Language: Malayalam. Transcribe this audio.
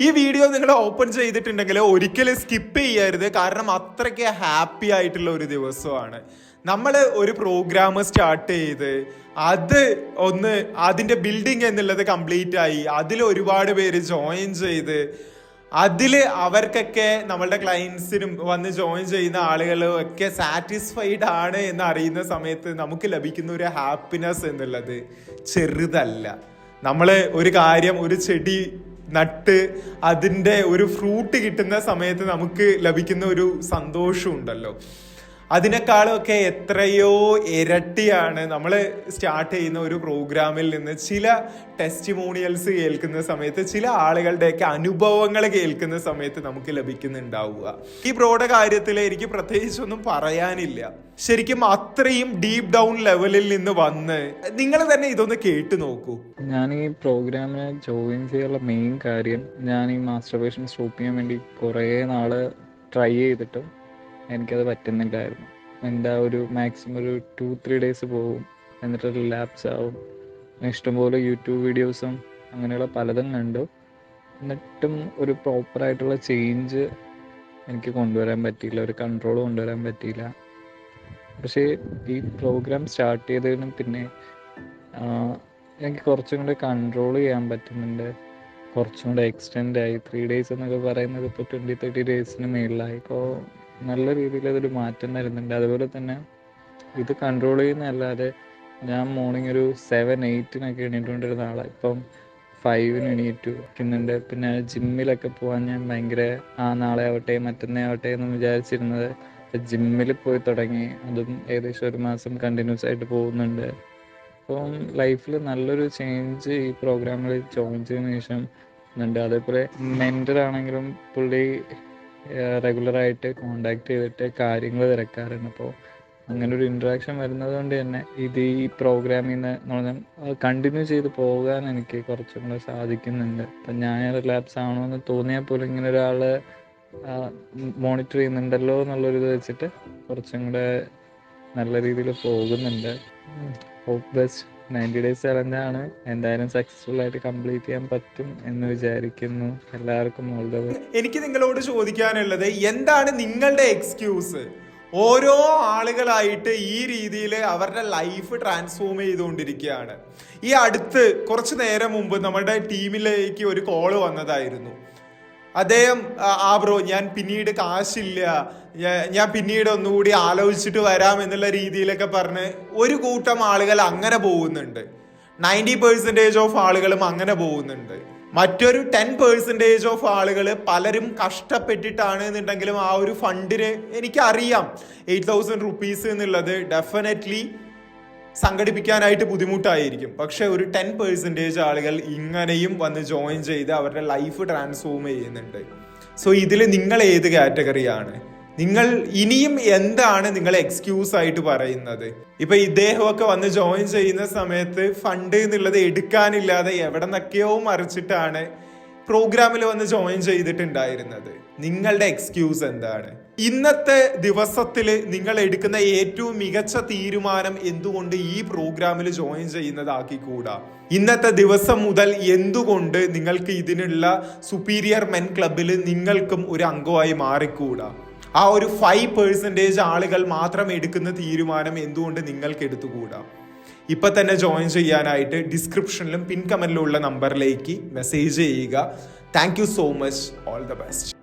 ഈ വീഡിയോ നിങ്ങൾ ഓപ്പൺ ചെയ്തിട്ടുണ്ടെങ്കിൽ ഒരിക്കലും സ്കിപ്പ് ചെയ്യരുത്. കാരണം അത്രയ്ക്ക് ഹാപ്പി ആയിട്ടുള്ള ഒരു ദിവസമാണ്. നമ്മൾ ഒരു പ്രോഗ്രാം സ്റ്റാർട്ട് ചെയ്ത് അത് ഒന്ന് അതിന്റെ ബിൽഡിംഗ് എന്നുള്ളത് കംപ്ലീറ്റ് ആയി. അതിൽ ഒരുപാട് പേര് ജോയിൻ ചെയ്ത് അതിൽ അവർക്കൊക്കെ നമ്മളുടെ ക്ലയൻസിനും വന്ന് ജോയിൻ ചെയ്യുന്ന ആളുകളും ഒക്കെ സാറ്റിസ്ഫൈഡ് ആണ് എന്ന് അറിയുന്ന സമയത്ത് നമുക്ക് ലഭിക്കുന്ന ഒരു ഹാപ്പിനെസ് എന്നുള്ളത് ചെറുതല്ല. നമ്മൾ ഒരു കാര്യം ഒരു ചെടി നട്ട് അതിന്റെ ഒരു ഫ്രൂട്ട് കിട്ടുന്ന സമയത്ത് നമുക്ക് ലഭിക്കുന്ന ഒരു സന്തോഷം ഉണ്ടല്ലോ അതിനേക്കാളൊക്കെ എത്രയോ ഇരട്ടിയാണ് നമ്മൾ സ്റ്റാർട്ട് ചെയ്യുന്ന ഒരു പ്രോഗ്രാമിൽ നിന്ന് ചില ടെസ്റ്റിമോണിയൽസ് കേൾക്കുന്ന സമയത്ത് ചില ആളുകളുടെയൊക്കെ അനുഭവങ്ങൾ കേൾക്കുന്ന സമയത്ത് നമുക്ക് ലഭിക്കുന്നുണ്ടാവുക. ഈ ബ്രോയുടെ കാര്യത്തിൽ എനിക്ക് പ്രത്യേകിച്ചൊന്നും പറയാനില്ല. ശരിക്കും അത്രയും ഡീപ്പ് ഡൗൺ ലെവലിൽ നിന്ന് വന്ന് നിങ്ങൾ തന്നെ ഇതൊന്ന് കേട്ടു നോക്കൂ. ഞാൻ ഈ പ്രോഗ്രാമിന് ജോയിൻ ചെയ്യാനുള്ള മെയിൻ കാര്യം ഞാൻ ഈ മാസ്റ്റർ മാസ്റ്റർബേഷൻ സ്റ്റോപ്പ് ചെയ്യാൻ വേണ്ടി കുറേ നാൾ ട്രൈ ചെയ്തിട്ടും എനിക്കത് പറ്റുന്നില്ലായിരുന്നു. എന്റെ ഒരു മാക്സിമം ഒരു ടു ത്രീ ഡേയ്സ് പോകും. എന്നിട്ട് റിലാപ്സ് ആവും. ഇഷ്ടംപോലെ യൂട്യൂബ് വീഡിയോസും അങ്ങനെയുള്ള പലതും കണ്ടു. എന്നിട്ടും ഒരു പ്രോപ്പറായിട്ടുള്ള ചേഞ്ച് എനിക്ക് കൊണ്ടുവരാൻ പറ്റിയില്ല. ഒരു കൺട്രോൾ കൊണ്ടുവരാൻ പറ്റിയില്ല. പക്ഷേ ഈ പ്രോഗ്രാം സ്റ്റാർട്ട് ചെയ്തതിനും പിന്നെ എനിക്ക് കുറച്ചും കൂടെ കൺട്രോൾ ചെയ്യാൻ പറ്റുന്നുണ്ട്. കുറച്ചും കൂടെ എക്സ്റ്റെൻഡ് ആയി. ത്രീ ഡേയ്സ് എന്നൊക്കെ പറയുന്നത് ഇപ്പോൾ ട്വന്റി തേർട്ടി ഡേയ്സിന് മേളിലായി. ഇപ്പോൾ നല്ല രീതിയിൽ അതൊരു മാറ്റം വരുന്നുണ്ട്. അതുപോലെ തന്നെ ഇത് കൺട്രോൾ ചെയ്യുന്നതല്ലാതെ ഞാൻ മോർണിംഗ് ഒരു സെവൻ എയ്റ്റിനൊക്കെ എണീറ്റുകൊണ്ടിരുന്ന ആളാണ് ഇപ്പം ഫൈവിന് എണീറ്റു. നിൽക്കുന്നുണ്ട്. പിന്നെ ജിമ്മിലൊക്കെ പോകാൻ ഞാൻ ഭയങ്കര ആ നാളെ ആവട്ടെ മറ്റന്നേ ആവട്ടെ എന്ന് വിചാരിച്ചിരുന്നത്. ജിമ്മിൽ പോയി തുടങ്ങി. അതും ഏകദേശം ഒരു മാസം കണ്ടിന്യൂസ് ആയിട്ട് പോകുന്നുണ്ട്. അപ്പം ലൈഫിൽ നല്ലൊരു ചേഞ്ച് ഈ പ്രോഗ്രാമിൽ ജോയിൻ ചെയ്തതിനു ശേഷം ഉണ്ട് അതേപോലെ മെന്റർ ആണെങ്കിലും പുള്ളി റെഗുലറായിട്ട് കോണ്ടാക്ട് ചെയ്തിട്ട് കാര്യങ്ങൾ തിരക്കാറുണ്ട്. അപ്പോൾ അങ്ങനെ ഒരു ഇൻട്രാക്ഷൻ വരുന്നത് കൊണ്ട് തന്നെ ഇത് ഈ പ്രോഗ്രാമിൽ നിന്ന് പറഞ്ഞാൽ കണ്ടിന്യൂ ചെയ്ത് പോകാൻ എനിക്ക് കുറച്ചും കൂടെ സാധിക്കുന്നുണ്ട്. അപ്പം ഞാൻ റിലാപ്സ് ആവണമെന്ന് തോന്നിയാൽ പോലും ഇങ്ങനെ ഒരാൾ മോണിറ്റർ ചെയ്യുന്നുണ്ടല്ലോ എന്നുള്ളൊരിത് വെച്ചിട്ട് കുറച്ചും കൂടെ നല്ല രീതിയിൽ പോകുന്നുണ്ട്. ഹോപ്പ് ബെസ്റ്റ് നയന്റി ഡേയ്സ് ചലഞ്ചാണ് എന്തായാലും സക്സസ്ഫുൾ ആയിട്ട് കംപ്ലീറ്റ് ചെയ്യാൻ പറ്റും എന്ന് വിചാരിക്കുന്നു. എല്ലാവർക്കും ഓൾ ദ ബെസ്റ്റ് എനിക്ക് നിങ്ങളോട് ചോദിക്കാനുള്ളത് എന്താണ് നിങ്ങളുടെ എക്സ്ക്യൂസ് ഓരോ ആളുകളായിട്ട് ഈ രീതിയിൽ അവരുടെ ലൈഫ് ട്രാൻസ്ഫോം ചെയ്തുകൊണ്ടിരിക്കുകയാണ്. ഈ അടുത്ത് കുറച്ച് നേരം മുമ്പ് നമ്മുടെ ടീമിലേക്ക് ഒരു കോൾ വന്നതായിരുന്നു. അദ്ദേഹം ആ, ബ്രോ ഞാൻ പിന്നീട് കാശില്ല. ഞാൻ പിന്നീട് ഒന്നുകൂടി ആലോചിച്ചിട്ട് വരാം എന്നുള്ള രീതിയിലൊക്കെ പറഞ്ഞ് ഒരു കൂട്ടം ആളുകൾ അങ്ങനെ പോകുന്നുണ്ട്. നയന്റി പെർസെന്റേജ് ഓഫ് ആളുകളും അങ്ങനെ പോകുന്നുണ്ട്. മറ്റൊരു ടെൻ പെർസെന്റേജ് ഓഫ് ആളുകൾ പലരും കഷ്ടപ്പെട്ടിട്ടാണ് എന്നുണ്ടെങ്കിലും ആ ഒരു ഫണ്ടിന് എനിക്കറിയാം. എയ്റ്റ് തൗസൻഡ് റുപ്പീസ് എന്നുള്ളത്. ഡെഫിനറ്റ്ലി സംഘടിപ്പിക്കാനായിട്ട് ബുദ്ധിമുട്ടായിരിക്കും. പക്ഷെ ഒരു ടെൻ പെർസെന്റേജ് ആളുകൾ ഇങ്ങനെയും വന്ന് ജോയിൻ ചെയ്ത് അവരുടെ ലൈഫ് ട്രാൻസ്ഫോം ചെയ്യുന്നുണ്ട്. സോ ഇതിൽ നിങ്ങൾ ഏത് കാറ്റഗറിയാണ് നിങ്ങൾ ഇനിയും എന്താണ് നിങ്ങൾ എക്സ്ക്യൂസ് ആയിട്ട് പറയുന്നത്? ഇപ്പൊ ഇദ്ദേഹമൊക്കെ വന്ന് ജോയിൻ ചെയ്യുന്ന സമയത്ത് ഫണ്ട് എന്നുള്ളത് എടുക്കാനില്ലാതെ എവിടെ നിന്നൊക്കെയോ മറിച്ചിട്ടാണ് പ്രോഗ്രാമിൽ വന്ന് ജോയിൻ ചെയ്തിട്ടുണ്ടായിരുന്നത്. നിങ്ങളുടെ എക്സ്ക്യൂസ് എന്താണ്? ഇന്നത്തെ ദിവസത്തിൽ നിങ്ങൾ എടുക്കുന്ന ഏറ്റവും മികച്ച തീരുമാനം എന്തുകൊണ്ട് ഈ പ്രോഗ്രാമിൽ ജോയിൻ ചെയ്യുന്നതാക്കിക്കൂടാ? ഇന്നത്തെ ദിവസം മുതൽ എന്തുകൊണ്ട് നിങ്ങൾക്ക് ഇതിനുള്ള സുപ്പീരിയർ മെൻ ക്ലബിൽ നിങ്ങൾക്കും ഒരു അംഗമായി മാറിക്കൂടാ? ആ ഒരു ഫൈവ് പേഴ്സന്റേജ് ആളുകൾ മാത്രം എടുക്കുന്ന തീരുമാനം എന്തുകൊണ്ട് നിങ്ങൾക്ക് എടുത്തുകൂടാ? ഇപ്പൊ തന്നെ ജോയിൻ ചെയ്യാനായിട്ട് ഡിസ്ക്രിപ്ഷനിലും പിൻ കമന്റിലും ഉള്ള നമ്പറിലേക്ക് മെസ്സേജ് ചെയ്യുക. Thank so much all the best